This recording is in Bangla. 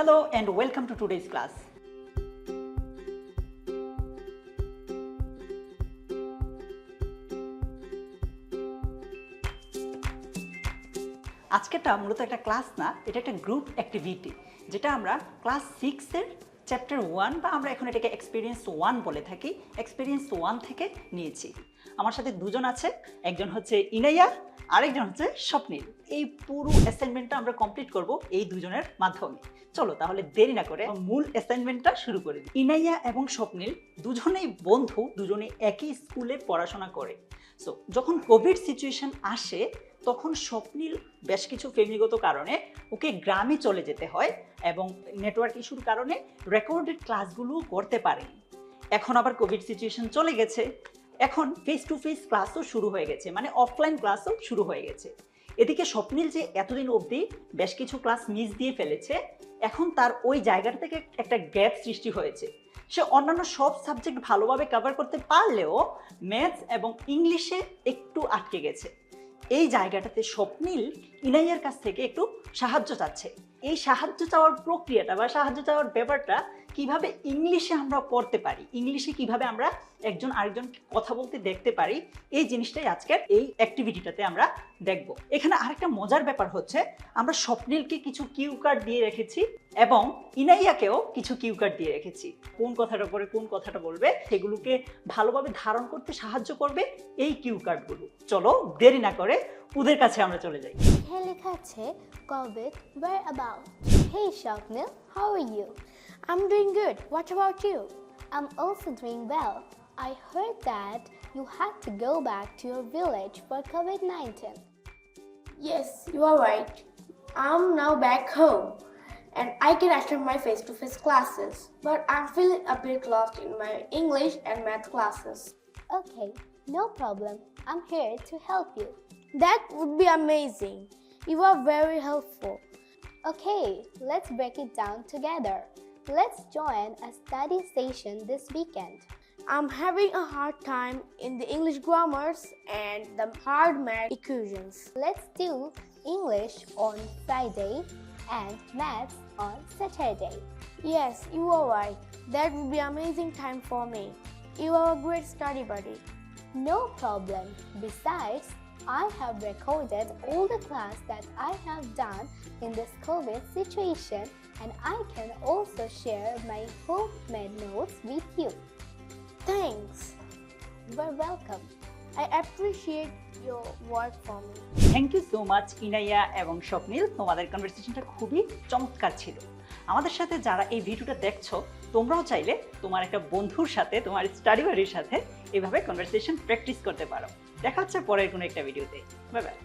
Hello and welcome to today's class. আজকেরটা মূলত একটা ক্লাস না, এটা একটা গ্রুপ অ্যাক্টিভিটি যেটা আমরা ক্লাস সিক্সের চ্যাপ্টার ওয়ান বা আমরা এখন এটাকে এক্সপিরিয়েন্স ওয়ান বলে থাকি এক্সপিরিয়েন্স ওয়ান থেকে নিয়েছি। আমার সাথে দুজন আছে, একজন হচ্ছে ইনাইয়া, আরেকজন হচ্ছে স্বপ্নীল। এই পুরো অ্যাসাইনমেন্টটা আমরা কমপ্লিট করব এই দুজনের মাধ্যমে। চলো তাহলে দেরি না করে মূল অ্যাসাইনমেন্টটা শুরু করে দিই। ইনাইয়া এবং স্বপ্নিল দুজনেই বন্ধু, দুজনে একই স্কুলে পড়াশোনা করে। সো যখন কোভিড সিচুয়েশন আসে, তখন স্বপ্নিল বেশ কিছু ফ্যামিলিগত কারণে ওকে গ্রামে চলে যেতে হয় এবং নেটওয়ার্ক ইস্যুর কারণে রেকর্ডেড ক্লাসগুলো করতে পারেনি। এখন আবার কোভিড সিচুয়েশন চলে গেছে। এখন ফেস টু ফেস ক্লাসও শুরু হয়ে গেছে মানে অফলাইন ক্লাসও শুরু হয়ে গেছে। এদিকে স্বপ্নিল যে এতদিন অবধি বেশ কিছু ক্লাস মিস দিয়ে ফেলেছে এখন তার ওই জায়গাটা থেকে একটা গ্যাপ সৃষ্টি হয়েছে। সে অন্যান্য সব সাবজেক্ট ভালোভাবে কভার করতে পারলেও ম্যাথস এবং ইংলিশে একটু আটকে গেছে। এই জায়গাটাতে স্বপ্নিল ইনাইয়ের কাছ থেকে একটু সাহায্য চাচ্ছে। এই সাহায্য চাওয়ার প্রক্রিয়াটা বা সাহায্য চাওয়ার ব্যাপারটা কীভাবে ইংলিশে আমরা পড়তে পারি? ইংলিশে কীভাবে আমরা একজন আরেকজনকে কথা বলতে দেখতে পারি? এই জিনিসটাই আজকের এই অ্যাক্টিভিটিটাতে আমরা দেখব। এখানে আরেকটা মজার ব্যাপার হচ্ছে আমরা স্বপ্নিলকে কিছু কিউ কার্ড দিয়ে রেখেছি এবং ইনাইয়াকেও কিছু কিউ কার্ড দিয়ে রেখেছি। কোন কথাটা পরে কোন কথাটা বলবে সেগুলোকে ভালোভাবে ধারণ করতে সাহায্য করবে এই কিউ কার্ডগুলো চলো দেরি না করে ওদের কাছে আমরা চলে যাই। এখানে লেখা আছে about? Hey Shopnil, how are you? I'm doing good. What about you? I'm also doing well. I heard that you had to go back to your village for COVID-19. Yes, you are right. I'm now back home and I can attend my face to face classes, but I'm feeling a bit lost in my English and math classes. Okay, no problem. I'm here to help you. That would be amazing. You are very helpful. Okay, let's break it down together. Let's join a study session this weekend. I'm having a hard time in the English grammars and the hard math equations. Let's do English on Friday and maths on Saturday. Yes, you are right. That would be amazing time for me. You are a great study buddy. No problem. Besides, I have recorded all the class that I have done in this COVID situation and I can also share my homemade notes with you. Thanks. You are welcome. I appreciate your work for me. Thank you so much Inaya এবং স্বপ্নীল তোমাদের কনভারসেশনটা খুবই চমৎকার ছিল আমাদের সাথে যারা এই ভিডিওটা দেখছ, তোমরাও চাইলে তোমার একটা বন্ধুর সাথে, তোমার স্টাডি বাড়ির সাথে এভাবে কনভারসেশন প্র্যাকটিস করতে পারো। দেখা হচ্ছে পরের কোনো একটা ভিডিওতে বাই বাই